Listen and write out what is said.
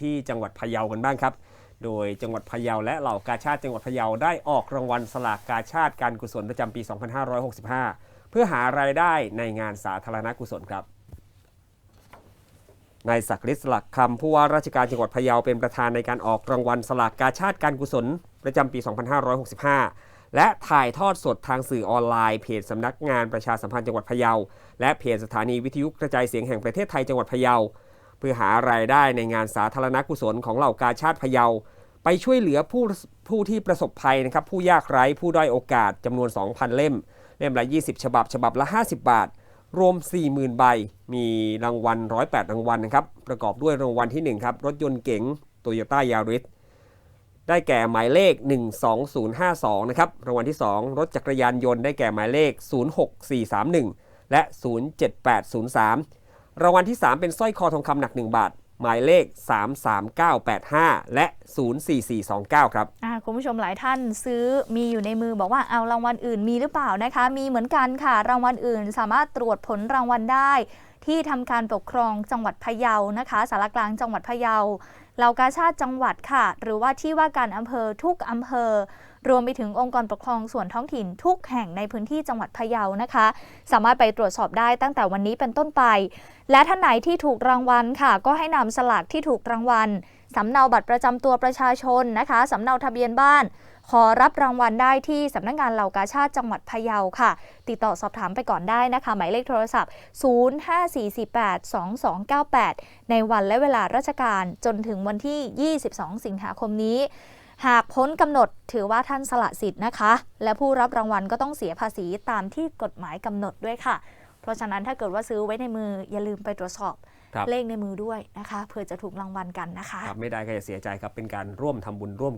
ที่จังหวัดพะเยากันบ้างครับ โดยจังหวัดพะเยาและเหล่ากาชาติจังหวัดพะเยาได้ออกรางวัลสลากกาชาติการกุศลประจำปี 2565 เพื่อหารายได้ในงานสาธารณกุศลครับนายศักดิ์ฤทธิ์สลักคำผู้ว่าราชการจังหวัดพะเยาเป็นประธานในการออกรางวัลสลากกาชาติการกุศลประจำปี 2565 และถ่ายทอดสดทางสื่อออนไลน์เพจสำนักงานประชาสัมพันธ์จังหวัดพะเยา และเพจสถานีวิทยุกระจายเสียงแห่งประเทศไทยจังหวัดพะเยา เพื่อหารายได้ในงานสาธารณกุศลของเหล่ากาชาติพะเยา ไปช่วยเหลือผู้ผู้ที่ประสบภัยนะครับผู้ยากไร้ผู้ด้อยโอกาสจำนวน 2,000 เล่ม เล่มละ 20 ฉบับฉบับละ 50 บาท รวม 40,000 ใบ มีรางวัล 108 รางวัลนะครับประกอบด้วยรางวัลที่ 1 ครับ รถยนต์เก๋งโตโยต้ายาริสได้แก่หมายเลข 12052 นะครับ รางวัลที่ 2 รถจักรยานยนต์ได้แก่หมายเลข 06431 และ 07803 รางวัลที่ 3 เป็นสร้อยคอทองคำหนัก 1 บาท หมายเลข 33985 และ 04429 ครับอ่าคุณผู้ชมหลายท่านซื้อมีอยู่ในมือบอกว่าเอารางวัลอื่นมีหรือเปล่านะคะ มีเหมือนกันค่ะ รางวัลอื่นสามารถตรวจผลรางวัลได้ ที่ทำการปกครองจังหวัดพะเยานะคะสารกลางจังหวัดพะเยา เหล่ากาชาติจังหวัดค่ะ หรือว่าที่ว่าการอำเภอทุกอำเภอ รวมไปถึงองค์กรปกครองส่วนท้องถิ่นทุกแห่งในพื้นที่จังหวัดพะเยานะคะ สามารถไปตรวจสอบได้ตั้งแต่วันนี้เป็นต้นไป และท่านไหนที่ถูกรางวัลค่ะ ก็ให้นำสลากที่ถูกรางวัล สำเนาบัตรประจำตัวประชาชนนะคะสำเนาทะเบียนบ้าน ขอรับรางวัลได้ที่สำนักงานเหล่ากาชาติจังหวัดพะเยาค่ะ ติดต่อสอบถามไปก่อนได้นะคะ หมายเลขโทรศัพท์ 054482298 ในวันและเวลาราชการจนถึงวันที่ 22 สิงหาคมนี้หากพ้นกำหนดถือว่าท่านสละสิทธิ์นะคะ และผู้รับรางวัลก็ต้องเสียภาษีตามที่กฎหมายกำหนดด้วยค่ะ เพราะฉะนั้นถ้าเกิดว่าซื้อไว้ในมืออย่าลืมไปตรวจสอบครับเลขในมือด้วยนะคะเผื่อจะถูกรางวัลกันนะคะครับไม่ได้ก็อย่าเสียใจครับเป็นการร่วมทำบุญร่วม